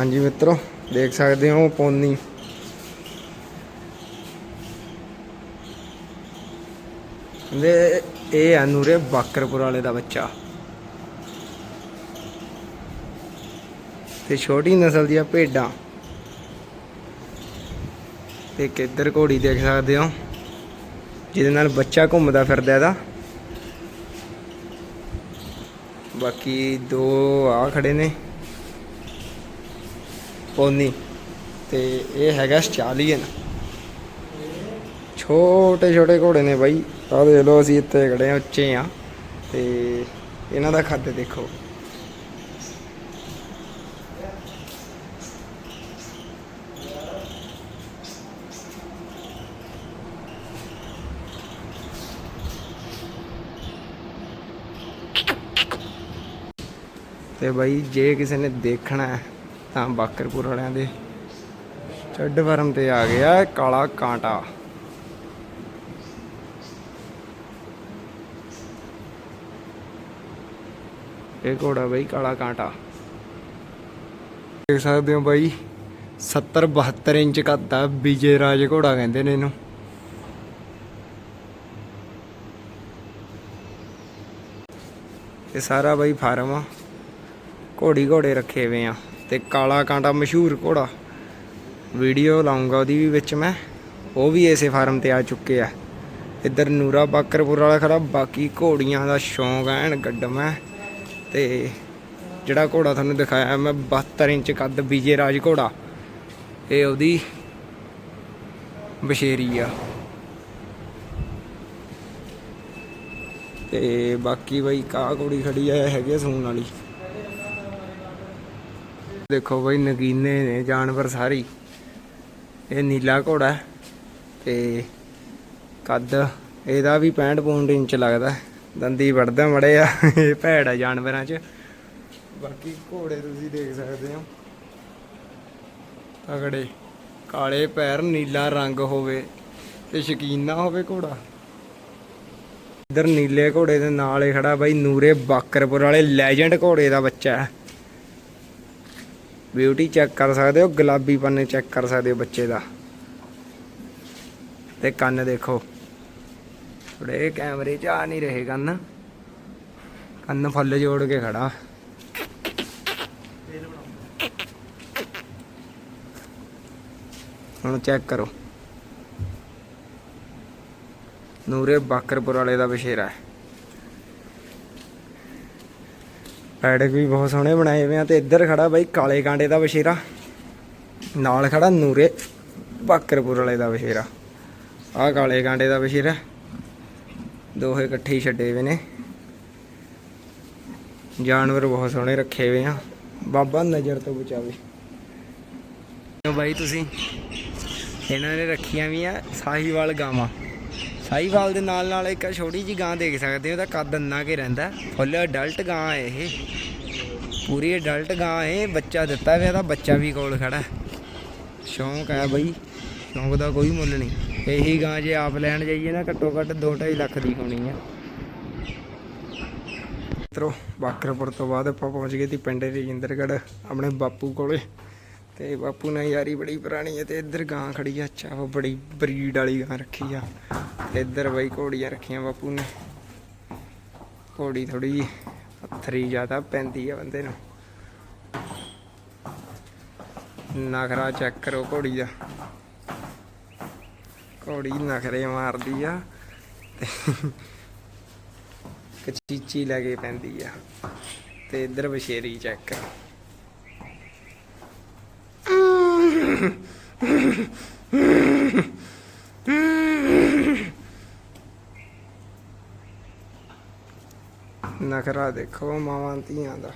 ਹਾਂਜੀ ਮਿੱਤਰੋ, ਦੇਖ ਸਕਦੇ ਹੋ ਪੋਨੀ। ਦੇ ਇਹ ਆ ਨੂਰੇ ਬਾਕਰਪੁਰ ਵਾਲੇ ਦਾ ਬੱਚਾ। ਤੇ ਛੋਟੀ ਨਸਲ ਦੀਆਂ ਭੇਡਾਂ। ਤੇ ਕਿੱਧਰ ਘੋੜੀ ਦੇਖ ਸਕਦੇ ਹੋ, ਜਿਹਦੇ ਨਾਲ ਬੱਚਾ ਘੁੰਮਦਾ ਫਿਰਦਾ ਇਹਦਾ। ਬਾਕੀ ਦੋ ਆ ਖੜੇ ਨੇ। ਪੋਨੀ। ਤੇ ਇਹ ਹੈਗਾ ਸਟਾਲੀਅਨ। ਛੋਟੇ ਛੋਟੇ ਘੋੜੇ ਨੇ ਬਾਈ। ਆਹ ਦੇਖ ਲਓ ਅਸੀਂ ਇੱਥੇ ਖੜੇ ਆ ਉੱਚੇ ਆ ਤੇ ਇਹਨਾਂ ਦਾ ਖਾਤੇ ਦੇਖੋ। ਤੇ ਬਾਈ, ਜੇ ਕਿਸੇ ਨੇ ਦੇਖਣਾ ਹੈ ਤਾਂ ਬਾਕਰਪੁਰ ਵਾਲਿਆਂ ਦੇ ਚੱਡ ਫਰਮ ਤੇ ਆ ਗਿਆ ਕਾਲਾ ਕਾਂਟਾ। ਇਹ ਘੋੜਾ ਬਈ ਕਾਲਾ ਕਾਂਟਾ। ਦੇਖ ਸਕਦੇ ਹੋ ਬਾਈ 70 72 ਇੰਚ ਕੱਦ ਆ ਵਿਜੇ ਰਾਜ ਘੋੜਾ ਕਹਿੰਦੇ ਨੇ ਇਹਨੂੰ। ਇਹ ਸਾਰਾ ਬਾਈ ਫਾਰਮ ਆ, ਘੋੜੀ ਘੋੜੇ ਰੱਖੇ ਹੋਏ ਆ। ਤੇ ਕਾਲਾ ਕਾਂਟਾ ਮਸ਼ਹੂਰ ਘੋੜਾ। ਵੀਡੀਓ ਲਾਉਂਗਾ ਉਹਦੀ ਵੀ ਵਿੱਚ ਮੈਂ। ਉਹ ਵੀ ਇਸੇ ਫਾਰਮ ਤੇ ਆ ਚੁੱਕੇ ਆ। ਇੱਧਰ ਨੂਰਾ ਬਾਕਰਪੁਰ ਵਾਲਾ ਖੜਾ। ਬਾਕੀ ਘੋੜੀਆਂ ਦਾ ਸ਼ੌਂਕ ਐਨ ਗੱਡਮ ਹੈ ਤੇ ਜਿਹੜਾ ਘੋੜਾ ਤੁਹਾਨੂੰ ਦਿਖਾਇਆ, ਮੈਂ 72 ਇੰਚ ਕੱਦ ਵਿਜੇ ਰਾਜ ਘੋੜਾ। ਇਹ ਉਹਦੀ ਬਸ਼ੇਰੀ ਆ। ਤੇ ਬਾਕੀ ਬਈ ਕਾ ਘੋੜੀ ਖੜੀ ਆ ਹੈਗੀ ਆ ਸੂਣ ਵਾਲੀ। ਦੇਖੋ ਬਈ ਨਗੀਨੇ ਨੇ ਜਾਨਵਰ ਸਾਰੀ। ਇਹ ਨੀਲਾ ਘੋੜਾ ਤੇ ਕੱਦ ਇਹਦਾ ਵੀ 65 ਪੌਂਡ ਇੰਚ ਲੱਗਦਾ ਦੰਦੀ ਵੜਦਾ ਮੜੇ ਆ, ਇਹ ਭੈੜ ਆ ਜਾਨਵਰਾਂ 'ਚ। ਬਾਕੀ ਘੋੜੇ ਤੁਸੀਂ ਦੇਖ ਸਕਦੇ ਹੋ। ਤਗੜੇ, ਕਾਲੇ ਪੈਰ, ਨੀਲਾ ਰੰਗ ਹੋਵੇ ਤੇ ਸ਼ਕੀਨ ਨਾ ਹੋਵੇ ਘੋੜਾ। ਇਧਰ ਨੀਲੇ ਘੋੜੇ ਦੇ ਨਾਲ ਹੀ ਖੜਾ ਬਾਈ ਨੂਰੇ ਬਾਕਰਪੁਰ ਵਾਲੇ ਲੈਜੈਂਡ ਘੋੜੇ ਦਾ ਬੱਚਾ ਹੈ। ਬਿਊਟੀ ਚੈੱਕ ਕਰ ਸਕਦੇ ਹੋ, ਗੁਲਾਬੀ ਪੰਨੇ ਚੈੱਕ ਕਰ ਸਕਦੇ ਹੋ ਬੱਚੇ ਦਾ। ਤੇ ਕੰਨ ਦੇਖੋ। ਥੋੜੇ ਕੈਮਰੇ 'ਚ ਆ ਨਹੀਂ ਰਹੇ ਕੰਨ। ਕੰਨ ਫੁੱਲ ਜੋੜ ਕੇ ਖੜਾ। ਹੁਣ ਚੈੱਕ ਕਰੋ। ਨੂਰੇ ਬਾਕਰਪੁਰ ਵਾਲੇ ਦਾ ਬਸ਼ੇਰਾ ਹੈ। ਪੈਡਕ ਵੀ ਬਹੁਤ ਸੋਹਣੇ ਬਣਾਏ ਹੋਏ ਆ ਤੇ ਇੱਧਰ ਖੜਾ ਬਾਈ ਕਾਲੇ ਕਾਂਡੇ ਦਾ ਬਸ਼ੇਰਾ ਨਾਲ ਖੜਾ ਨੂਰੇ ਬਾਕਰਪੁਰ ਵਾਲੇ ਦਾ ਬਸ਼ੇਰਾ ਆਹ ਕਾਲੇ ਕਾਂਡੇ ਦਾ ਬਸ਼ੇਰਾ ਦੋਹੇ ਇਕੱਠੇ ਹੀ ਛੱਡੇ ਹੋਏ ਨੇ। ਜਾਨਵਰ ਬਹੁਤ ਸੋਹਣੇ ਰੱਖੇ ਹੋਏ ਆ। ਬਾਬਾ ਨਜ਼ਰ ਤੋਂ ਬਚਾਵੇ। ਬਾਈ ਤੁਸੀਂ। ਇਹਨਾਂ ਨੇ ਰੱਖੀਆਂ ਵੀ ਆ ਸਾਹੀਵਾਲ ਗਾਵਾਂ। ਸਾਹੀਵਾਲ ਦੇ ਨਾਲ ਨਾਲ ਇੱਕ ਛੋਟੀ ਜੀ ਗਾਂ ਦੇਖ ਸਕਦੇ ਹੋ, ਉਹਦਾ ਕੱਦ ਅੰਨਾ ਕੇ ਰਹਿੰਦਾ ਫੁੱਲ ਅਡਲਟ ਗਾਂ ਹੈ ਇਹ। ਪੂਰੀ ਅਡਲਟ ਗਾਂ ਹੈ ਬੱਚਾ ਦਿੱਤਾ ਹੋਇਆ ਤਾਂ ਬੱਚਾ ਵੀ ਕੋਲ ਖੜਾ ਹੈ। ਸ਼ੌਂਕ ਹੈ ਬਈ, ਸ਼ੌਂਕ ਦਾ ਕੋਈ ਮੁੱਲ ਨਹੀਂ। ਇਹੀ ਗਾਂ ਜੇ ਆਪ ਲੈਣ ਜਾਈਏ ਨਾ, ਘੱਟੋ ਘੱਟ 2.5 ਲੱਖ ਦੀ ਹੋਣੀ ਆ। ਮਿੱਤਰੋ ਬਾਕਰਪੁਰ ਤੋਂ ਬਾਅਦ ਆਪਾਂ ਪਹੁੰਚ ਗਏ ਸੀ ਪਿੰਡ ਰਜਿੰਦਰਗੜ੍ਹ, ਆਪਣੇ ਬਾਪੂ ਕੋਲੇ। ਤੇ ਬਾਪੂ ਨਾਲ ਯਾਰੀ ਬੜੀ ਪੁਰਾਣੀ ਹੈ ਤੇ ਇੱਧਰ ਗਾਂ ਖੜੀ ਆ, ਅੱਛਾ, ਉਹ ਬੜੀ ਬਰੀਡ ਵਾਲੀ ਗਾਂ ਰੱਖੀ ਆ। ਤੇ ਇੱਧਰ ਬਈ ਘੋੜੀਆਂ ਰੱਖੀਆਂ ਬਾਪੂ ਨੇ। ਘੋੜੀ ਥੋੜੀ ਪੱਥਰੀ ਜ਼ਿਆਦਾ ਪੈਂਦੀ ਆ ਬੰਦੇ ਨੂੰ। ਨਖਰਾ ਚੈੱਕ ਕਰੋ ਘੋੜੀ ਦਾ। ਘੋੜੀ ਨਖਰੇ ਮਾਰਦੀ ਆ ਤੇ ਕਚੀਚੀ ਲੈ ਕੇ ਪੈਂਦੀ ਆ। ਤੇ ਇੱਧਰ ਬਸ਼ੇਰੀ ਚੈੱਕ ਕਰੋ। ਨਖਰਾ ਦੇਖੋ ਮਾਵਾਂ ਧੀਆਂ ਦਾ।